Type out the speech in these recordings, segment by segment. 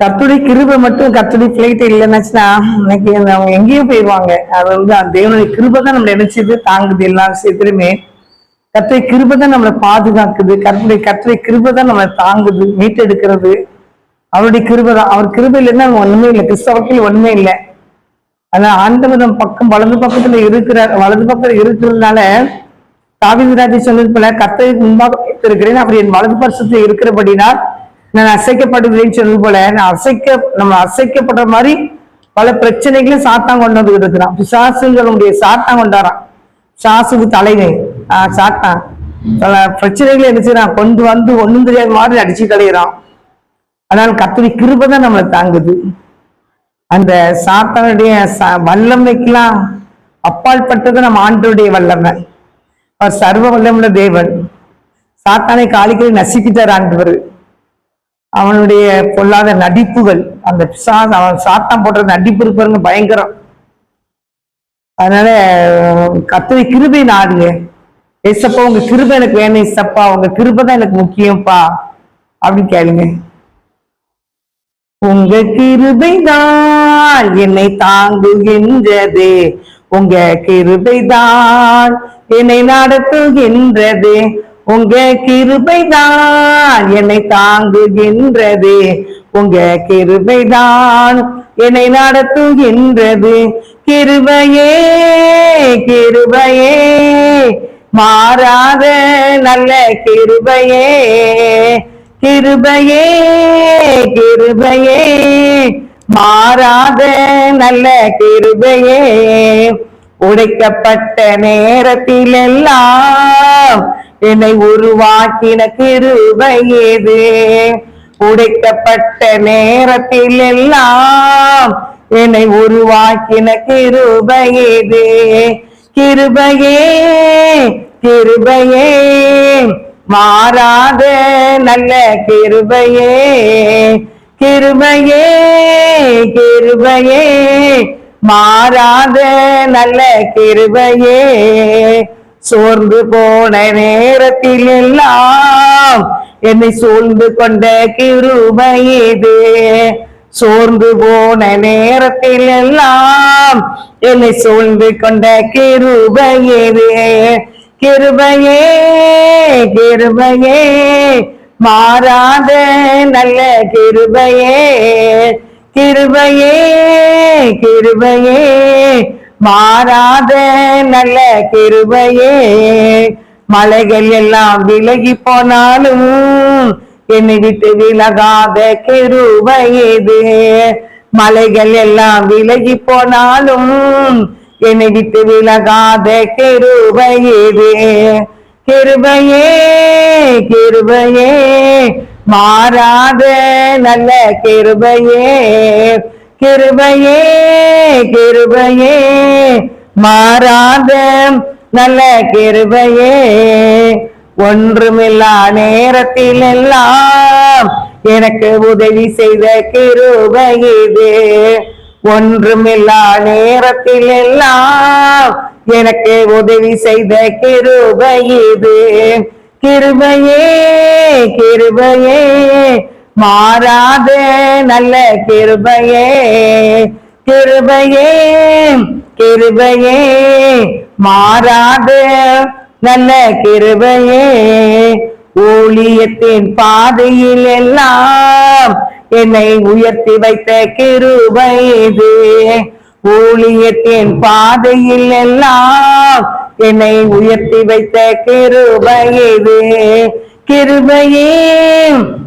கத்துடைய கிருபை மட்டும் கத்துடைய பிளைட் இல்லைன்னாச்சுன்னா இன்னைக்கு அவங்க எங்கேயோ போயிடுவாங்க அது வந்து அந்த தேவனுடைய கிருபை தான் நம்மளை நினைச்சது தாங்குது எல்லா விஷயத்திலுமே. கத்துடைய கிருபை தான் நம்மளை பாதுகாக்குது. கத்துடைய கத்துடைய கிருபை தான் நம்மளை தாங்குது மீட்டெடுக்கிறது. அவருடைய கிருபை தான். அவர் கிருபை இல்லைன்னா ஒண்ணுமே இல்லை. கிறிஸ்தவத்தில் ஒண்ணுமே இல்லை. ஆனா ஆண்டவர் நம்ம பக்கம் வலது பக்கத்துல இருக்கிறார். வலது பக்கத்துல இருக்கிறதுனால தாவிதராஜை சொன்னது போல கர்த்தருக்கு முன்பாக வைத்திருக்கிறேன். அவர் என் வலது பரிசத்தில் இருக்கிறபடினால் நான் அசைக்கப்படுகிறேன்னு சொன்னது போல நான் அசைக்க நம்ம அசைக்கப்படுற மாதிரி பல பிரச்சனைகளையும் சாத்தான் கொண்டு வந்துகிட்டு இருக்கிறான். பிசாசுங்களுடைய சாத்தான் கொண்டாரான் சாசுக்கு தலைமை. ஆஹ் சாத்தான். பல பிரச்சனைகளை என்ன செய்யறான்? கொண்டு வந்து ஒண்ணும் தெரியாத மாதிரி அடிச்சு கலையிறான் ஆனால் கத்திரி கிருபை தான் நம்மளை தாங்குது. அந்த சாத்தானுடைய ச- வல்லமைக்கெல்லாம் அப்பாற்பட்டது நம்ம ஆண்டவருடைய வல்லமை. அவர் சர்வ வல்லமுள்ள தேவன். சாத்தானை காலிக்கலை நசுக்கிட்டார் ஆண்டவர். அவனுடைய பொல்லாத நடிப்புகள் அந்த பிசா அவன் சாத்தான் போடுற நடிப்பு இருப்பாருங்க பயங்கரம். அதனால கத்திரி கிருபை நாடுங்க ஏசப்பா உங்க கிருபை எனக்கு வேணும் ஏசப்பா. உங்க கிருபை தான் எனக்கு முக்கியம்ப்பா அப்படின்னு கேளுங்க. உங்க கிருபைதான் என்னை தாங்குகின்றது. உங்க கிருபைதான் என்னை நடத்துகின்றது. உங்க கிருபைதான் என்னை தாங்குகின்றது. உங்க கிருபைதான் என்னை நடத்துகின்றது. கிருபையே கிருபையே மாறாத நல்ல கிருபையே. கிருபையே கிருபையே மாறாத நல்ல கிருபையே. உடைக்கப்பட்ட நேரத்தில் எல்லாம் என்னை உருவாக்கின கிருபை உடைக்கப்பட்ட நேரத்தில் எல்லாம் என்னை உருவாக்கின கிருபை கிருபையே கிருபையே மாறாத நல்ல கிருபையே. கிருபையே கிருபையே மாறாத நல்ல கிருபையே. சோர்ந்து போன நேரத்தில் எல்லாம் என்னை சூழ்ந்து கொண்ட கிருபை இது சோர்ந்து போன நேரத்தில் எல்லாம் என்னை சூழ்ந்து கொண்ட கிருபை இது கிருபையே கிருபையே மாறாத நல்ல கிருபையே. கிருபையே கிருபையே மாறாத நல்ல கிருபையே. மலைகள் எல்லாம் விலகி போனாலும் என்னை விட்டு விலகாத கிருபையது மலைகள் எல்லாம் விலகி போனாலும் என்னை விட்டு விலகாத கிருபையது கிருபையே கிருபையே. மாறாத நல்ல கிருபையே. கிருபையே கிருபையே. மாறாத நல்ல கிருபையே. ஒன்றுமில்லா நேரத்தில் எல்லாம் எனக்கு உதவி செய்த கிருபை இது. ஒன்றுமில்லா நேரத்தில் எல்லாம் எனக்கு உதவி செய்த கிருபை இது. கிருபையே கிருபையே. மாறாத நல்ல கிருபையே கிருபையே கிருபையே. மாறாத நல்ல கிருபையே ஊழியத்தின் பாதையில் எல்லாம் என்னை உயர்த்தி வைத்த கிருபை இது. ஊழியத்தின் பாதையில் எல்லாம் என்னை உயர்த்தி வைத்த கிருபை இது. கிருபையே.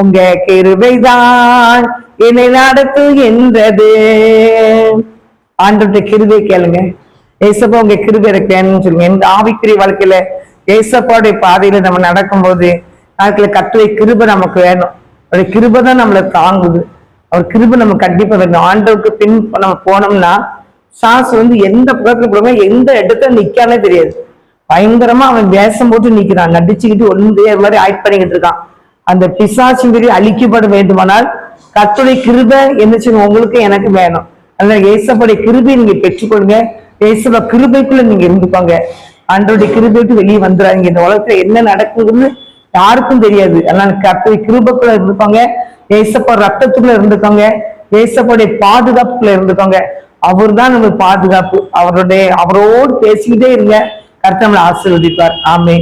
உங்க கிருபைதான் என்னை நடத்துகின்றது. ஆண்டவருடைய கிருபை கேளுங்க. ஏசப்பா உங்க கிருபை இருக்கேன்னு சொல்லுங்க. எந்த ஆவிக்குரிய வாழ்க்கையில ஏசப்பாவுடைய பாதையில நம்ம நடக்கும்போது வாழ்க்கையில கட்டுரை கிருபை நமக்கு வேணும். அவருடைய கிருபை தான் நம்மளை தாங்குது. அவர் கிருபை நம்ம கண்டிப்பா வேணும். ஆண்டவுக்கு பின் நம்ம போனோம்னா சாஸ் வந்து எந்த பக்கத்துல போடுவோம் எந்த இடத்துல நிக்கானே தெரியாது. பயங்கரமா அவன் வேஷம் போட்டு நிக்கிறான். நடிச்சுக்கிட்டு ஒன்றே மாதிரி ஆக்ட் பண்ணிக்கிட்டு இருக்கான். அந்த பிசாசுங்கிரி அழிக்கப்பட வேண்டுமானால் கத்துடைய கிருபை என்ன செய்யணும்? உங்களுக்கு எனக்கு வேணும். அதனால ஏசப்படைய கிருபை நீங்க பெற்றுக்கொள்ளுங்க. ஏசப்ப கிருபைக்குள்ள நீங்க இருந்துக்கோங்க. அன்றோடைய கிருபைக்கு வெளியே வந்துடாதீங்க. இந்த உலகத்துல என்ன நடக்குதுன்னு யாருக்கும் தெரியாது. அதனால கத்துடைய கிருபைக்குள்ள இருந்துக்கோங்க. ஏசப்பா ரத்தத்துக்குள்ள இருந்துக்கோங்க. ஏசப்படைய பாதுகாப்புக்குள்ள இருந்துக்கோங்க. அவர் தான் நம்ம பாதுகாப்பு. அவருடைய அவரோடு பேசிக்கிட்டே இருங்க. கர்த்தர் நம்மளை ஆசீர்வதிப்பார். ஆமே